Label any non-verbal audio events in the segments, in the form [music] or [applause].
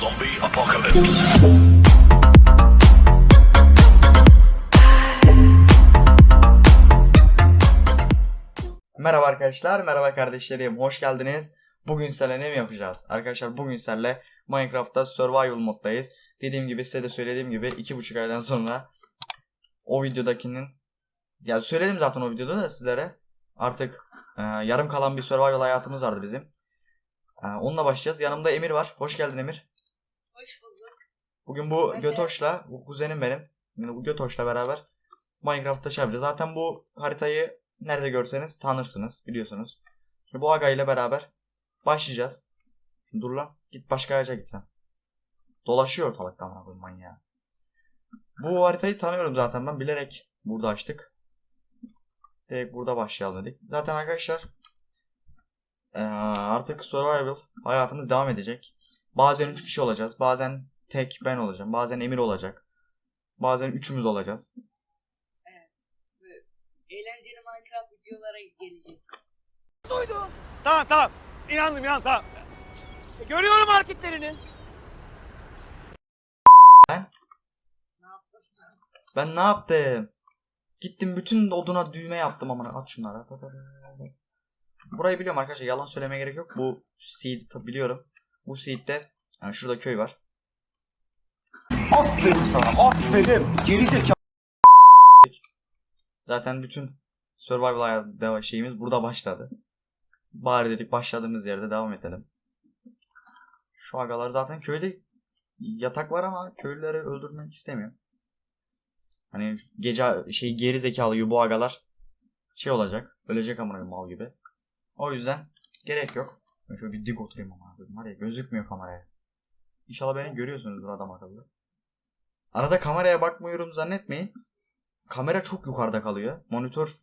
Zombie apocalypse. Merhaba arkadaşlar, merhaba kardeşlerim, hoş geldiniz. Bugün sizlerle ne mi yapacağız? Arkadaşlar bugün sizlerle Minecraft'ta Survival moddayız. Dediğim gibi size de söylediğim gibi iki buçuk aydan sonra o videodakinin ya söyledim zaten o videoda da sizlere artık e, yarım kalan bir Survival hayatımız vardı bizim. E, onunla başlayacağız. Yanımda Emir var. Hoş geldin Emir. Hoş bulduk. Bugün bu Evet. Götoş'la, bu kuzenim benim. Yani bu Götoş'la beraber Minecraft'ta şey yapacağız. Zaten bu haritayı nerede görseniz tanırsınız, biliyorsunuz. Şimdi bu aga ile beraber başlayacağız. Dur lan, git başka ağaca git sen. Dolaşıyor ortalıkta amına koyayım manyağı. Bu haritayı tanıyorum zaten ben bilerek burada açtık. Direkt burada başlayalım dedik. Zaten arkadaşlar eee, artık survival hayatımız devam edecek. Bazen 3 kişi olacağız. Bazen tek ben olacağım. Bazen Emir olacak. Bazen üçümüz olacağız. Eğlenceli Minecraft videolara gelecek. Tamam tamam. İnandım inan tamam. E, Görüyorum hareketlerini. Ne yaptın? Ben ne yaptım? Gittim bütün oduna düğme yaptım amına. At şunları. Burayı biliyorum arkadaşlar. Yalan söylemeye gerek yok. Bu seed tabi biliyorum. Bu seed'de yani şurada köy var. Aferin sana aferin. Geri zekalı. Zaten bütün survival şeyimiz burada başladı. Bari dedik başladığımız yerde devam edelim. Şu agalar zaten köyde yatak var ama köylüleri öldürmek istemiyor. Hani gece şey geri zekalı bu agalar şey olacak. Ölecek amına mal gibi. O yüzden gerek yok. Ben şöyle bir dik oturayım ama var ya gözükmüyor kameraya. İnşallah beni görüyorsunuzdur adam akıllı. Arada kameraya bakmıyorum zannetmeyin. Kamera çok yukarıda kalıyor. Monitör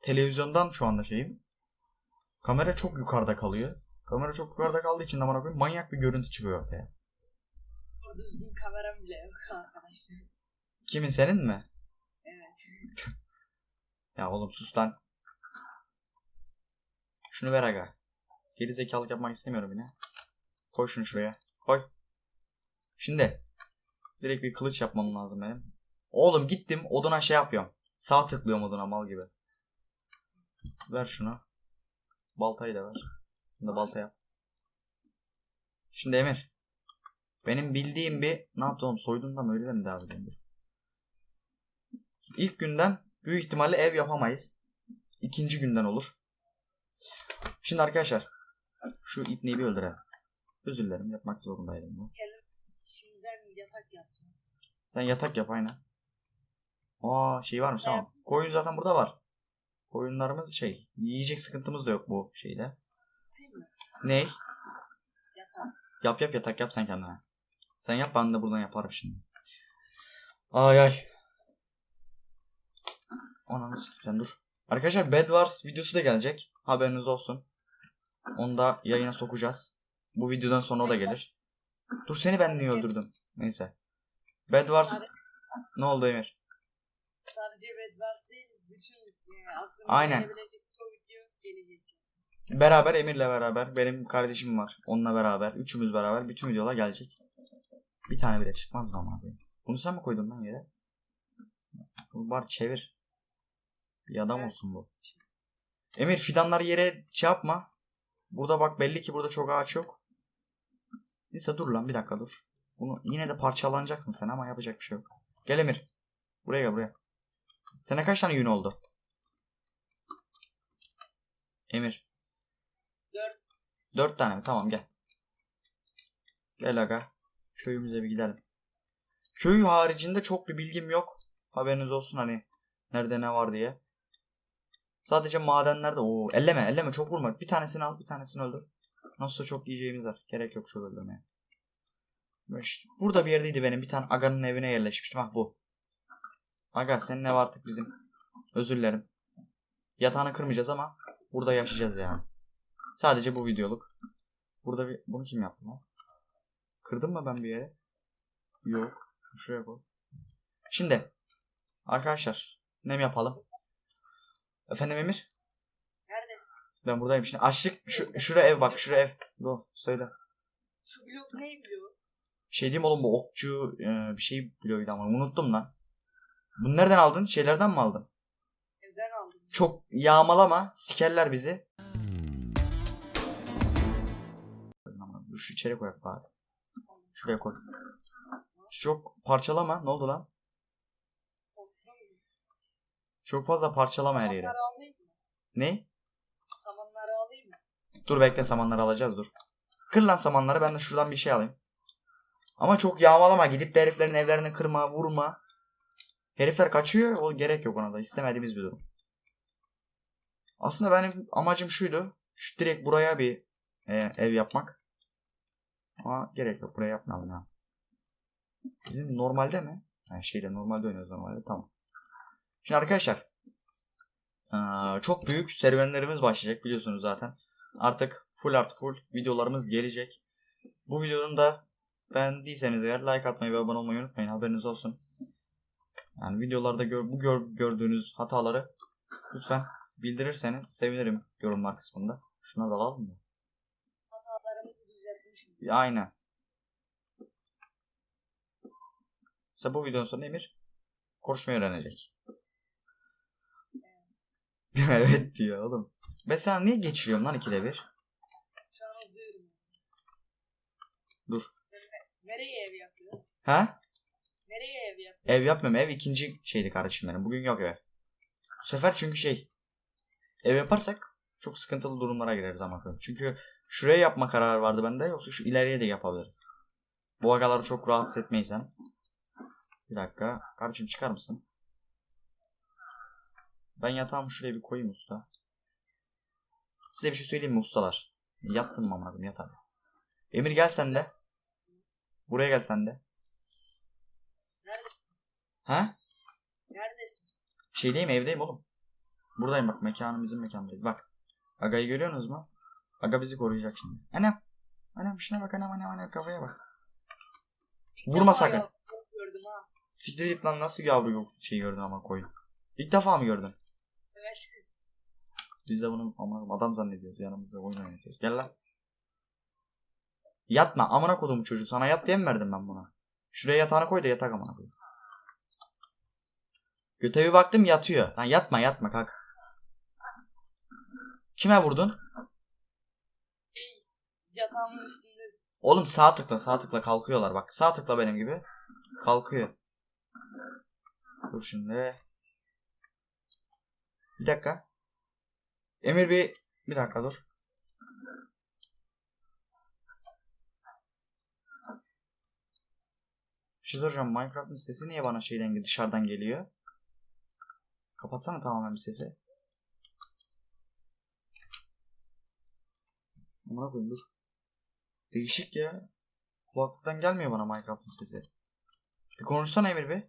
televizyondan şu anda şeyim. Kamera çok yukarıda kalıyor. Kamera çok yukarıda kaldığı için de bana koyayım manyak bir görüntü çıkıyor ortaya. Doğru düzgün kameram bile yok [laughs] arkadaşlar. Kimin senin mi? Evet. [laughs] Ya oğlum sus lan. Şunu ver aga. Geri zekalılık yapmak istemiyorum yine. Koy şunu şuraya. Koy. Şimdi. Direkt bir kılıç yapmam lazım benim. Oğlum gittim oduna şey yapıyorum. Sağ tıklıyorum oduna mal gibi. Ver şunu. Baltayı da ver. Şimdi de balta yap. Şimdi Emir. Benim bildiğim bir... Ne yaptın oğlum soydun da mı öyle mi devam? Dur. İlk günden büyük ihtimalle ev yapamayız. İkinci günden olur. Şimdi arkadaşlar. Şu ipneyi bir öldürelim. Özür dilerim yapmak zorundaydım bu. Şimdiden yatak yaptım. Sen yatak yap aynen. Aa şey varmış tamam. Koyun zaten burada var. Koyunlarımız şey yiyecek sıkıntımız da yok bu şeyde. Ney? Yatak. Yap yap yatak yap sen kendine. Sen yap ben de buradan yaparım şimdi. Ay ay. Ananı sikeyim sen dur. Arkadaşlar Bed Wars videosu da gelecek. Haberiniz olsun. Onu da yayına sokacağız. Bu videodan sonra o da gelir. Dur seni ben niye öldürdüm? Neyse. Bed Wars ne oldu Emir? Sadece Bedwars değil, bütün aklınıza Aynen. gelebilecek çoğu video gelecek. Beraber Emir'le beraber benim kardeşim var. Onunla beraber üçümüz beraber bütün videolar gelecek. Bir tane bile çıkmaz mı ama abi? Bunu sen mi koydun lan yere? Bunu bari çevir. Bir adam Evet. olsun bu. Emir fidanları yere şey yapma. Burada bak belli ki burada çok ağaç yok. Neyse dur lan bir dakika dur. Bunu yine de parçalanacaksın sen ama yapacak bir şey yok. Gel Emir. Buraya gel buraya. Sana kaç tane yün oldu? Emir. Dört. Dört tane mi? Tamam gel. Gel aga. Köyümüze bir gidelim. Köy haricinde çok bir bilgim yok. Haberiniz olsun hani nerede ne var diye. Sadece madenlerde o elleme elleme çok vurma. Bir tanesini al bir tanesini öldür. Nasılsa çok yiyeceğimiz var. Gerek yok çok öldürmeye. Burada bir yerdeydi benim bir tane aganın evine yerleşmiştim. Ah bu. Aga senin ev artık bizim. Özür dilerim. Yatağını kırmayacağız ama burada yaşayacağız yani. Sadece bu videoluk. Burada bir... Bunu kim yaptı lan? Kırdım mı ben bir yere? Yok. Şuraya koy. Şimdi. Arkadaşlar. Ne mi yapalım? Efendim Emir? Neredesin? Ben buradayım şimdi. Açlık. Şu, şuraya ev bak. Şuraya ev. Bu. Söyle. Şu blok ne biliyor? Şey diyeyim oğlum bu okçu e, bir şey bloğuydu ama unuttum lan. Bunu nereden aldın? Şeylerden mi aldın? Evden aldım. Çok yağmalama. Sikerler bizi. Dur şu içeri koyak bari. Şuraya koy. Çok parçalama. Ne oldu lan? Çok fazla parçalama her yeri. Samanları alayım mı? Ne? Samanları alayım mı? Dur bekle samanları alacağız dur. Kır lan samanları ben de şuradan bir şey alayım. Ama çok yağmalama. Gidip de heriflerin evlerini kırma, vurma. Herifler kaçıyor. O gerek yok ona da. İstemediğimiz bir durum. Aslında benim amacım şuydu. Şu direkt buraya bir e, ev yapmak. Ama gerek yok. Buraya yapmayalım ya. Bizim normalde mi? Ha, şeyde normalde oynuyoruz normalde. Tamam. Şimdi arkadaşlar. çok büyük serüvenlerimiz başlayacak biliyorsunuz zaten. Artık full art full videolarımız gelecek. Bu videonun da beğendiyseniz eğer like atmayı ve abone olmayı unutmayın. Haberiniz olsun. Yani videolarda gör, bu gör- gördüğünüz hataları lütfen bildirirseniz sevinirim yorumlar kısmında. Şuna da alalım mı? Hatalarımızı düzeltmişim. Ya, Aynen. Mesela bu videonun sonunda Emir konuşmayı öğrenecek. [laughs] evet diyor oğlum. Ben sana niye geçiriyorum lan ikide bir? Şu an hızlıyorum. Dur. Nereye ev yapıyor? Ha? Nereye ev yapıyor? Ev yapmıyorum. Ev ikinci şeydi kardeşim benim. Bugün yok ev. Bu sefer çünkü şey. Ev yaparsak çok sıkıntılı durumlara gireriz ama. Çünkü şuraya yapma kararı vardı bende. Yoksa şu ileriye de yapabiliriz. Bu agaları çok rahatsız etmeysem. Bir dakika. Kardeşim çıkar mısın? Ben yatağımı şuraya bir koyayım usta. Size bir şey söyleyeyim mi ustalar? Yattın mı amına yat abi. Emir gel sen de. Buraya gel sen de. Nerede? Ha? Neredesin? Şeydeyim evdeyim oğlum. Buradayım bak mekanım bizim mekandayız. Bak. Aga'yı görüyorsunuz mu? Aga bizi koruyacak şimdi. Anam. Anam şuna bak anam anam anam kafaya bak. İlk Vurma sakın. Gördüm ha. Siktir git lan nasıl yavru yok şey gördün ama koyun. İlk defa mı gördün? Evet. Biz de bunu ama adam zannediyoruz yanımızda oyun oynatıyoruz. Gel lan. Yatma amına koduğum çocuğu sana yat diye mi verdim ben buna? Şuraya yatağını koy da yatak amına koy. Göte bir baktım yatıyor. Lan yatma yatma kalk. Kime vurdun? Yatağımın üstünde. Oğlum sağ tıkla sağ tıkla kalkıyorlar bak. Sağ tıkla benim gibi. Kalkıyor. Dur şimdi. Bir dakika. Emir bir bir dakika dur. Bir şey soracağım. Minecraft'ın sesi niye bana şeyden dışarıdan geliyor? Kapatsana tamamen bir sesi. Amına koyayım dur. Değişik ya. Kulaklıktan gelmiyor bana Minecraft'ın sesi. Bir konuşsana Emir bir.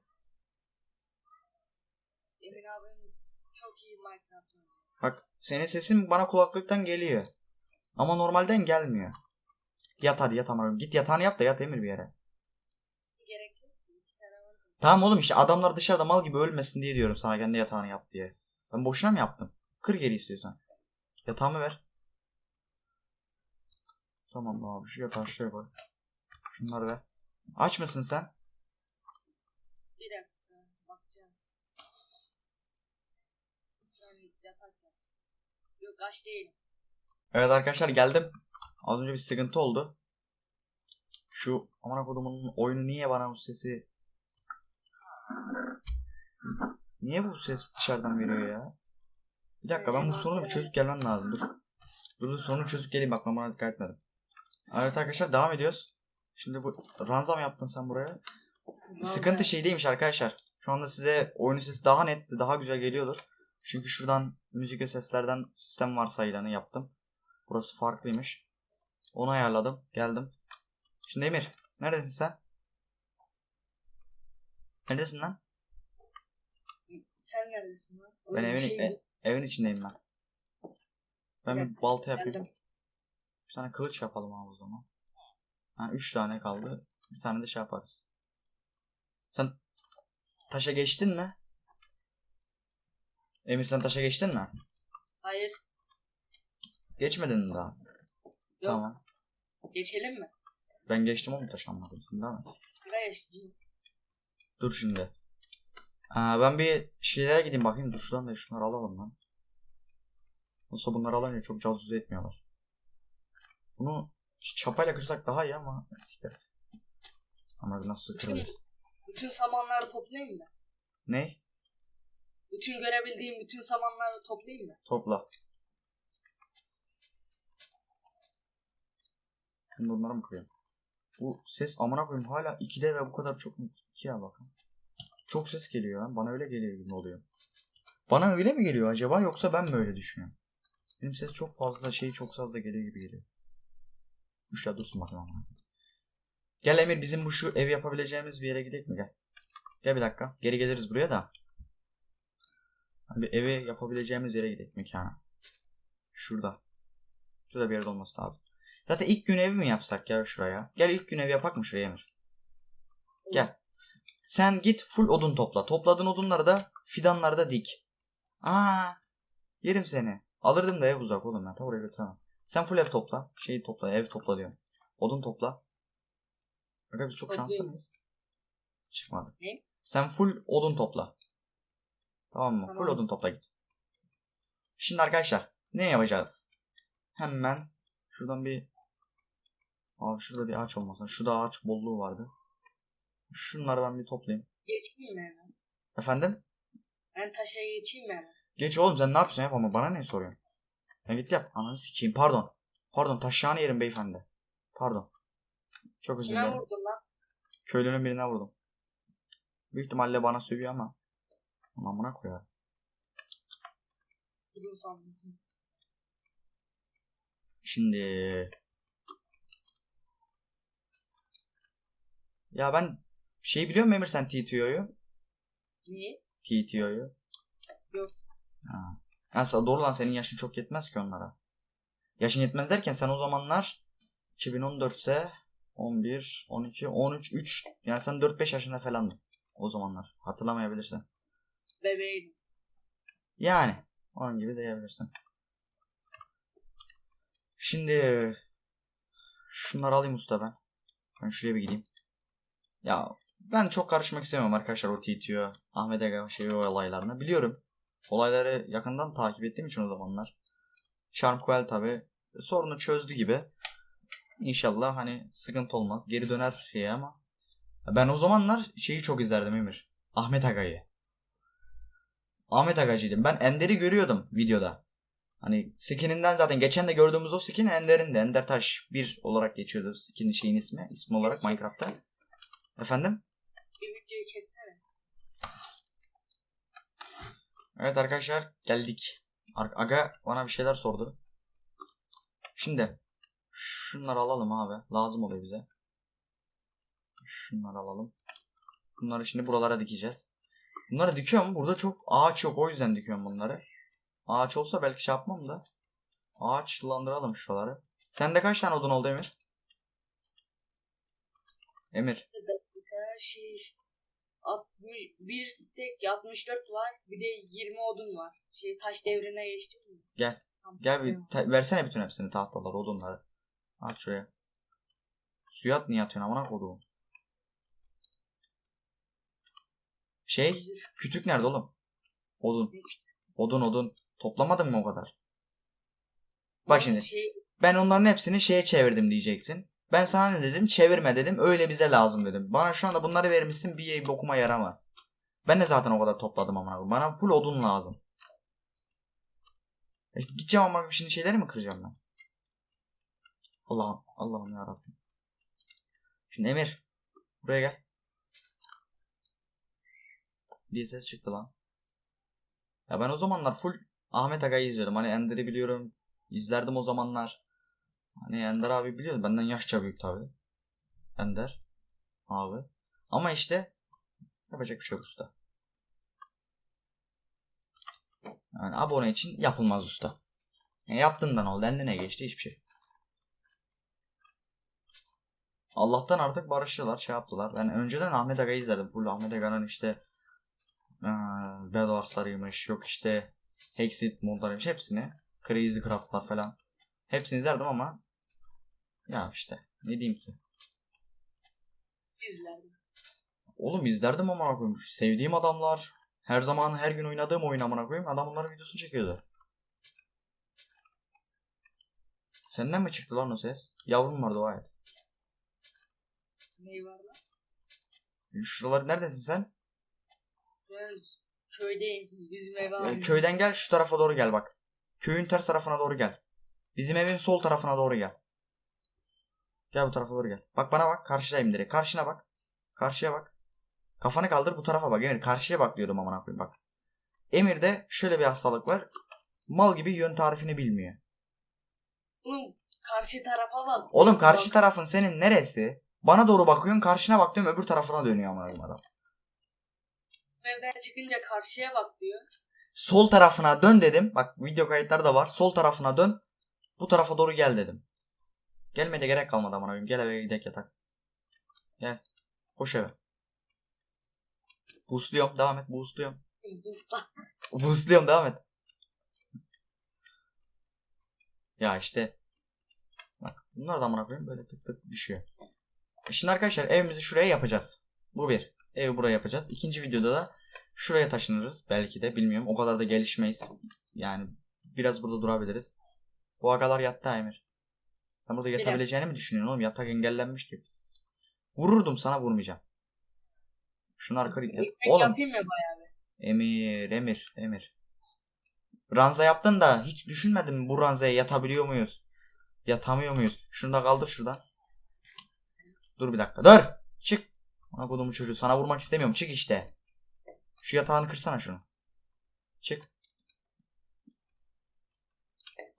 Emin abinin çok iyi Minecraft oynuyor. Bak senin sesin bana kulaklıktan geliyor. Ama normalden gelmiyor. Yat hadi yat amına. Git yatağını yap da yat Emir bir yere. Gerek yok. Tamam oğlum işte adamlar dışarıda mal gibi ölmesin diye diyorum sana kendi yatağını yap diye. Ben boşuna mı yaptım? Kır geri istiyorsan. Yatağımı ver. Tamam abi şu yatağı şuraya koy. Şunları ver. Aç mısın sen? Bir dakika. Bakacağım. Şu an yatak yok. Yok aç değil. Evet arkadaşlar geldim. Az önce bir sıkıntı oldu. Şu aman kodumun oyunu niye bana bu sesi Niye bu ses dışarıdan veriyor ya? Bir dakika ben bu sorunu bir çözüp gelmem lazım. Dur. Dur dur sorunu çözüp geleyim bak ben buna dikkat etmedim. Evet arkadaşlar devam ediyoruz. Şimdi bu ranza mı yaptın sen buraya? Sıkıntı şey değilmiş arkadaşlar. Şu anda size oyunun sesi daha net, daha güzel geliyordur. Çünkü şuradan müzik ve seslerden sistem varsayılanı yaptım. Burası farklıymış. Onu ayarladım. Geldim. Şimdi Emir. Neredesin sen? Neredesin lan? Sen neredesin lan? Ben Öyle bir evin, şey e- evin içindeyim ben. Ben bir balta yapayım. Geldim. Bir tane kılıç yapalım abi o zaman. Ha, üç tane kaldı. Bir tane de şey yaparız. Sen taşa geçtin mi? Emir sen taşa geçtin mi? Hayır. Geçmedin mi daha? Yok. Tamam. Geçelim mi? Ben geçtim onu taş anladım. Şimdi devam et. Beş. Dur şimdi. Aa, ben bir şeylere gideyim bakayım. Dur şuradan da şunları alalım lan. Olsa bunları alınca çok cazuzu etmiyorlar. Bunu çapayla kırsak daha iyi ama siklet. Ama nasıl kırılırız? Bütün samanları toplayayım mı? Ne? Bütün görebildiğim bütün samanları toplayayım mı? Topla. Şimdi bunları mı koyayım? Bu ses amına koyayım hala 2'de ve bu kadar çok 2'ye bakın. Çok ses geliyor lan. Bana öyle geliyor gibi oluyor. Bana öyle mi geliyor acaba yoksa ben mi öyle düşünüyorum? Benim ses çok fazla şey çok fazla geliyor gibi geliyor. Üşa dursun bakayım. Gel Emir bizim bu şu ev yapabileceğimiz bir yere gidelim mi gel. Gel bir dakika. Geri geliriz buraya da. Bir evi yapabileceğimiz yere gidelim mekana. Şurada. Şurada bir yerde olması lazım. Zaten ilk gün evi mi yapsak ya şuraya? Gel ilk gün ev yapak mı şuraya Emir? Gel. Sen git full odun topla. Topladığın odunları da fidanlarda dik. Aa, yerim seni. Alırdım da ev uzak oğlum ben. Ta oraya götüremem. Sen full ev topla. Şeyi topla. Ev topla diyorum. Odun topla. Aga biz çok şanslı mıyız? Çıkmadı. Ne? Sen full odun topla. Tamam mı? Full Tamam. odun topla git. Şimdi arkadaşlar ne yapacağız? Hemen şuradan bir Abi şurada bir ağaç olmasın. Şurada ağaç bolluğu vardı. Şunları ben bir toplayayım. Geçeyim mi hemen? Efendim? Ben taşa geçeyim mi hemen? Geç oğlum sen ne yapıyorsun yap ama bana ne soruyorsun? Ya git yap. Ananı sikeyim. Pardon. Pardon taşağını yerim beyefendi. Pardon. Çok özür dilerim. vurdun lan? Köylünün birine vurdum. Büyük ihtimalle bana sövüyor ama. Amına koyar. Vurdun sandım. Şimdi ya ben şey biliyor musun Emir sen TTO'yu? Niye? TTO'yu. Yok. Ha. Aslında doğru lan senin yaşın çok yetmez ki onlara. Yaşın yetmez derken sen o zamanlar 2014 ise 11, 12, 13, 3 yani sen 4-5 yaşında falandın o zamanlar. Hatırlamayabilirsin. Bebeğim. Yani onun gibi diyebilirsin. Şimdi şunları alayım usta ben. Ben şuraya bir gideyim. Ya ben çok karışmak istemiyorum arkadaşlar o TTO, Ahmet Aga şey olaylarına. Biliyorum. Olayları yakından takip ettiğim için o zamanlar. Charmquel tabi sorunu çözdü gibi. İnşallah hani sıkıntı olmaz. Geri döner şeye ama. Ben o zamanlar şeyi çok izlerdim Emir. Ahmet Aga'yı. Ahmet Agacı'ydım. Ben Ender'i görüyordum videoda. Hani skininden zaten geçen de gördüğümüz o skin Ender'in de. Ender Taş 1 olarak geçiyordu skinin şeyin ismi. ismi olarak Minecraft'ta. Efendim? Bir videoyu kessene. Evet arkadaşlar geldik. Aga bana bir şeyler sordu. Şimdi şunları alalım abi. Lazım oluyor bize. Şunları alalım. Bunları şimdi buralara dikeceğiz. Bunları dikiyorum. Burada çok ağaç yok. O yüzden dikiyorum bunları. Ağaç olsa belki şey yapmam da. Ağaçlandıralım şuraları. Sende kaç tane odun oldu Emir? Emir. Her şey 60, bir stek 64 var. Bir de 20 odun var. Şey taş devrine geçtim mi? Gel. Tamam. Gel bir ta- versene bütün hepsini tahtaları, odunları. At şuraya. Suya at niye atıyorsun amına koduğum? Şey, kütük nerede oğlum? Odun. Odun odun. Toplamadın mı o kadar? Bak şimdi. Şey, Ben onların hepsini şeye çevirdim diyeceksin. Ben sana ne dedim? Çevirme dedim. Öyle bize lazım dedim. Bana şu anda bunları vermişsin bir bokuma yaramaz. Ben de zaten o kadar topladım koyayım. Bana full odun lazım. E, gideceğim ama şimdi şeyleri mi kıracağım ben? Allah'ım, Allah'ım ya Rabbim. Şimdi Emir, buraya gel. Bir ses çıktı lan. Ya ben o zamanlar full Ahmet Aga'yı izliyordum. Hani Ender'i biliyorum. İzlerdim o zamanlar. Hani Ender abi biliyor. Benden yaşça büyük tabi. Ender abi. Ama işte yapacak bir şey yok usta. Yani abone için yapılmaz usta. Yani yaptığından oldu. Elde ne geçti? Hiçbir şey. Allah'tan artık barıştılar, şey yaptılar. Ben önceden Ahmet Aga'yı izlerdim. Full Ahmet Aga'nın işte eee Bedwars'larıymış. Yok işte Hexit modlarıymış. Hepsini. Crazy Craft'lar falan. Hepsini izlerdim ama ya işte ne diyeyim ki. izlerdim. Oğlum izlerdim amına koyayım. Sevdiğim adamlar. Her zaman her gün oynadığım oyun amına koyayım. Adam onların videosunu çekiyordu. Senden mi çıktı lan o ses? Yavrum vardı o ayet. Ne var lan? Şuralar neredesin sen? Köydeyim. Bizim aldım. köyden gel şu tarafa doğru gel bak. Köyün ters tarafına doğru gel. Bizim evin sol tarafına doğru gel. Gel bu tarafa doğru gel. Bak bana bak. Karşıdayım direkt. Karşına bak. Karşıya bak. Kafanı kaldır bu tarafa bak. Emir karşıya bak diyordum amına koyayım bak. Emir'de şöyle bir hastalık var. Mal gibi yön tarifini bilmiyor. Oğlum karşı tarafa bak. Oğlum karşı Bak, tarafın senin neresi? Bana doğru bakıyorsun karşına bak diyorum öbür tarafına dönüyor koyayım adam. Evden çıkınca karşıya bak diyor. Sol tarafına dön dedim. Bak video kayıtları da var. Sol tarafına dön. Bu tarafa doğru gel dedim. Gelmeye de gerek kalmadı amına koyayım. Gel eve gidelim yatak. Gel. Koş eve. Boostluyorum. Devam et. Boostluyorum. Usta. [laughs] Boostluyorum. Devam et. Ya işte. Bak. Bunlar da amına koyayım. Böyle tık tık düşüyor. Şimdi arkadaşlar evimizi şuraya yapacağız. Bu bir. Evi buraya yapacağız. İkinci videoda da şuraya taşınırız. Belki de bilmiyorum. O kadar da gelişmeyiz. Yani biraz burada durabiliriz. Bu agalar yattı Emir. Sen burada yatabileceğini mi düşünüyorsun oğlum? Yatak engellenmiş ki. Vururdum sana vurmayacağım. Şunlar kırık. Oğlum yapayım ya bayağı. Emir, Emir, Emir. Ranza yaptın da hiç düşünmedin mi bu ranzaya yatabiliyor muyuz? Yatamıyor muyuz? Şunu da kaldır şuradan. Dur bir dakika. Dur. Çık. Ana kodumun çocuğu sana vurmak istemiyorum. Çık işte. Şu yatağını kırsana şunu. Çık.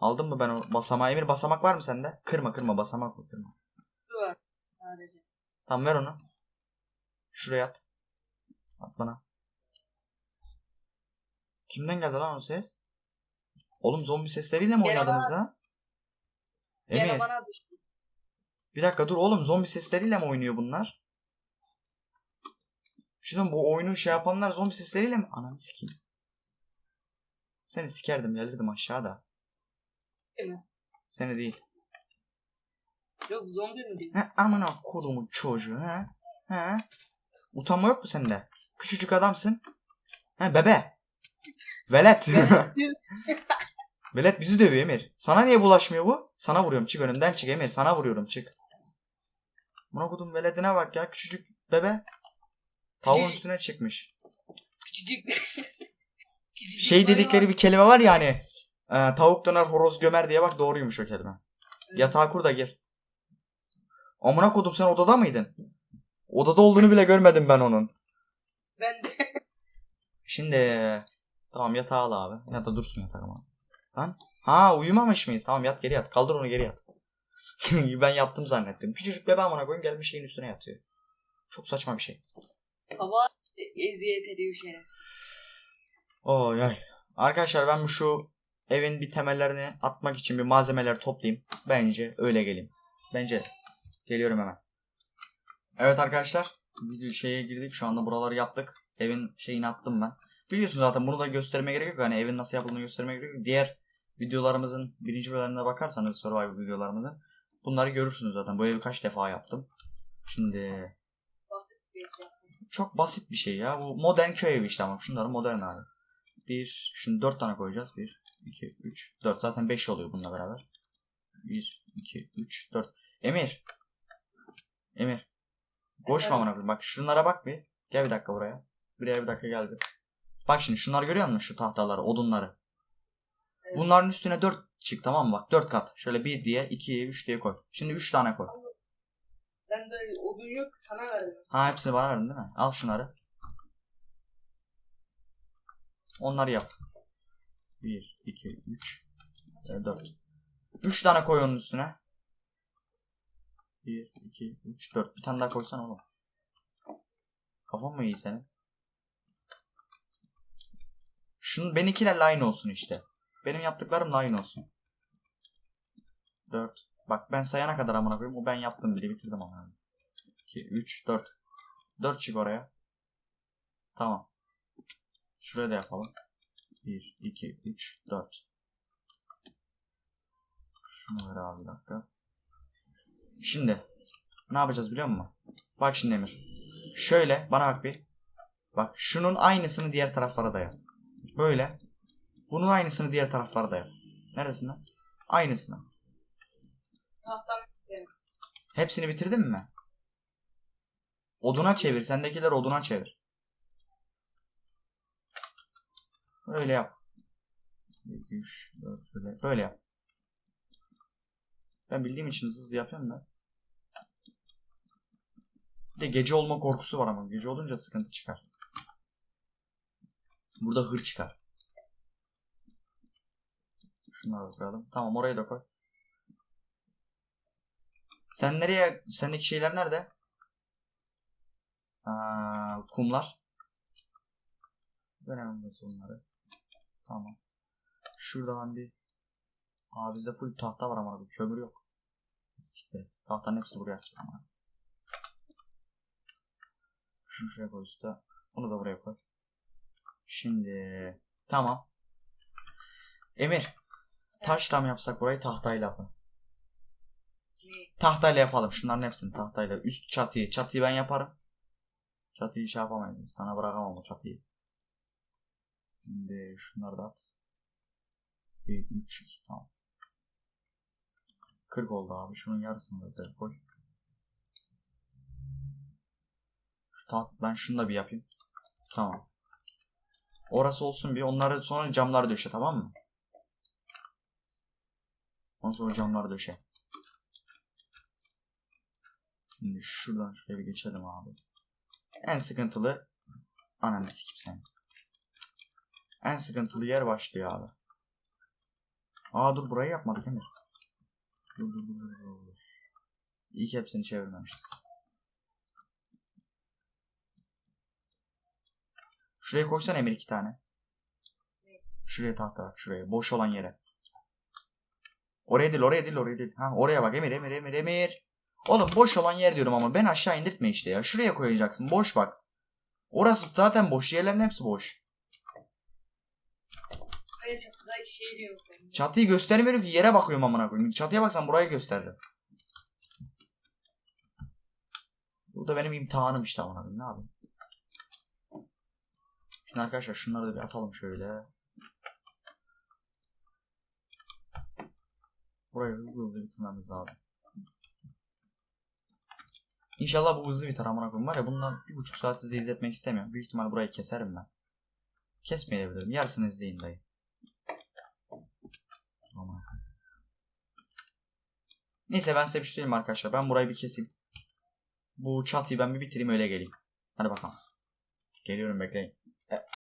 Aldın mı ben o basamağı? Emir basamak var mı sende? Kırma kırma basamak mı kırma. Şu var sadece. Tamam ver onu. Şuraya at. At bana. Kimden geldi lan o ses? Oğlum zombi sesleriyle mi Gene oynadınız lan? Gene Emir bana düştü. bir dakika dur oğlum zombi sesleriyle mi oynuyor bunlar? Şimdi bu oyunu şey yapanlar zombi sesleriyle mi? Ananı sikeyim. Seni sikerdim gelirdim aşağıda. Değil mi? Seni değil. Yok zombi mi diyor? He amına kodumun çocuğu he. He. Utanma yok mu sende? Küçücük adamsın. He bebe. Velet. [laughs] [laughs] Velet bizi dövüyor Emir. Sana niye bulaşmıyor bu? Sana vuruyorum çık önümden çık Emir. Sana vuruyorum çık. Buna kodum veledine bak ya küçücük bebe. Tavuğun üstüne çıkmış. Küçücük. [laughs] Küçücük Şey dedikleri bir kelime var ya hani. e, tavuk döner horoz gömer diye bak doğruymuş o kelime. Yatağa kur da gir. Amına kodum sen odada mıydın? Odada olduğunu bile görmedim ben onun. Ben de [laughs] Şimdi tamam yatağı al abi. Ya da dursun yatak ama. Lan ha uyumamış mıyız? Tamam yat geri yat. Kaldır onu geri yat. [laughs] ben yattım zannettim. Küçücük bebe amına koyayım gelmiş şeyin üstüne yatıyor. Çok saçma bir şey. Hava eziyet ediyor şeref. Oy ay. Arkadaşlar ben bu şu evin bir temellerini atmak için bir malzemeler toplayayım. Bence öyle geleyim. Bence geliyorum hemen. Evet arkadaşlar. Bir şeye girdik. Şu anda buraları yaptık. Evin şeyini attım ben. Biliyorsunuz zaten bunu da göstermeye gerek yok. Hani evin nasıl yapıldığını göstermeye gerek yok. Diğer videolarımızın birinci bölümlerine bakarsanız Survivor videolarımızın bunları görürsünüz zaten. Bu evi kaç defa yaptım. Şimdi Basit bir şey. çok basit bir şey ya. Bu modern köy evi işte ama. Şunların modern hali. Bir, şimdi dört tane koyacağız. Bir, iki, üç, dört. Zaten beş oluyor bununla beraber. Bir, iki, üç, dört. Emir. Emir. Koşma amına koyayım. Bak şunlara bak bir. Gel bir dakika buraya. Buraya bir dakika gel bir. Bak şimdi şunları görüyor musun? Şu tahtaları, odunları. Evet. Bunların üstüne dört çık tamam mı? Bak dört kat. Şöyle bir diye, iki, üç diye koy. Şimdi üç tane koy. Ben de odun yok sana verdim. Ha hepsini bana verdin değil mi? Al şunları. Onları yap. 1, 2, 3, 4. 3 tane koy onun üstüne. 1, 2, 3, 4. Bir tane daha koysan oğlum. Kafan mı iyi senin? Şunu benimkilerle aynı olsun işte. Benim yaptıklarımla aynı olsun. 4. Bak ben sayana kadar amına koyayım. O ben yaptım bile bitirdim amına. 2, 3, 4. 4 çık oraya. Tamam. Şuraya da yapalım. 1, 2, 3, 4. Şunu ver abi bir dakika. Şimdi ne yapacağız biliyor musun? Bak şimdi Emir. Şöyle bana bak bir. Bak şunun aynısını diğer taraflara da yap. Böyle. Bunun aynısını diğer taraflara da yap. Neresinde? Aynısını. Tahtam Hepsini bitirdin mi? Oduna çevir. Sendekiler oduna çevir. Öyle yap. 2, 3, 4, böyle. Böyle yap. Ben bildiğim için hızlı hızlı yapıyorum da. Bir de gece olma korkusu var ama. Gece olunca sıkıntı çıkar. Burada hır çıkar. Şunları da koyalım. Tamam orayı da koy. Sen nereye? Sendeki şeyler nerede? Aa, kumlar. Veremem nasıl onları. Tamam. Şuradan bir Aa bizde full tahta var ama kömür yok. Siktir. et. Tahtanın hepsini buraya açacağım. ama. Şunu şuraya koy üstte. Bunu da buraya koy. Şimdi tamam. Emir. Taşla mı yapsak burayı tahtayla yapalım. Tahtayla yapalım. Şunların hepsini tahtayla. Üst çatıyı. Çatıyı ben yaparım. Çatıyı şey yapamayız. Sana bırakamam o çatıyı. Şimdi şunları da at. 1, 3, 2, tamam. 40 oldu abi. Şunun yarısını da koy. Şu taht, ben şunu da bir yapayım. Tamam. Orası olsun bir. Onları sonra camları döşe tamam mı? Ondan sonra camları döşe. Şimdi şuradan şuraya bir geçelim abi. En sıkıntılı ananı sikip sen. En sıkıntılı yer başlıyor abi. Aa dur burayı yapmadık Emir. Dur dur dur dur. dur. İyi ki hepsini çevirmemişiz. Şuraya koysan Emir iki tane. Şuraya tahta bak şuraya. Boş olan yere. Oraya değil oraya değil oraya değil. Ha oraya bak Emir Emir Emir Emir. Oğlum boş olan yer diyorum ama ben aşağı indirtme işte ya. Şuraya koyacaksın. Boş bak. Orası zaten boş. Yerlerin hepsi boş. Çatıdaki şey sen. Çatıyı göstermiyorum ki yere bakıyorum amına koyayım. Çatıya baksan burayı gösteririm. Bu da benim imtihanım işte amına koyayım. Ne yapayım? Şimdi arkadaşlar şunları da bir atalım şöyle. Burayı hızlı hızlı bitirmemiz lazım. İnşallah bu hızlı biter amına koyayım. Var ya bundan bir buçuk saat size izletmek istemiyorum. Büyük ihtimal burayı keserim ben. Kesmeyebilirim. Yarısını izleyin dayı. Aman. Neyse ben size bir şey arkadaşlar. Ben burayı bir keseyim. Bu çatıyı ben bir bitireyim öyle geleyim. Hadi bakalım. Geliyorum bekleyin.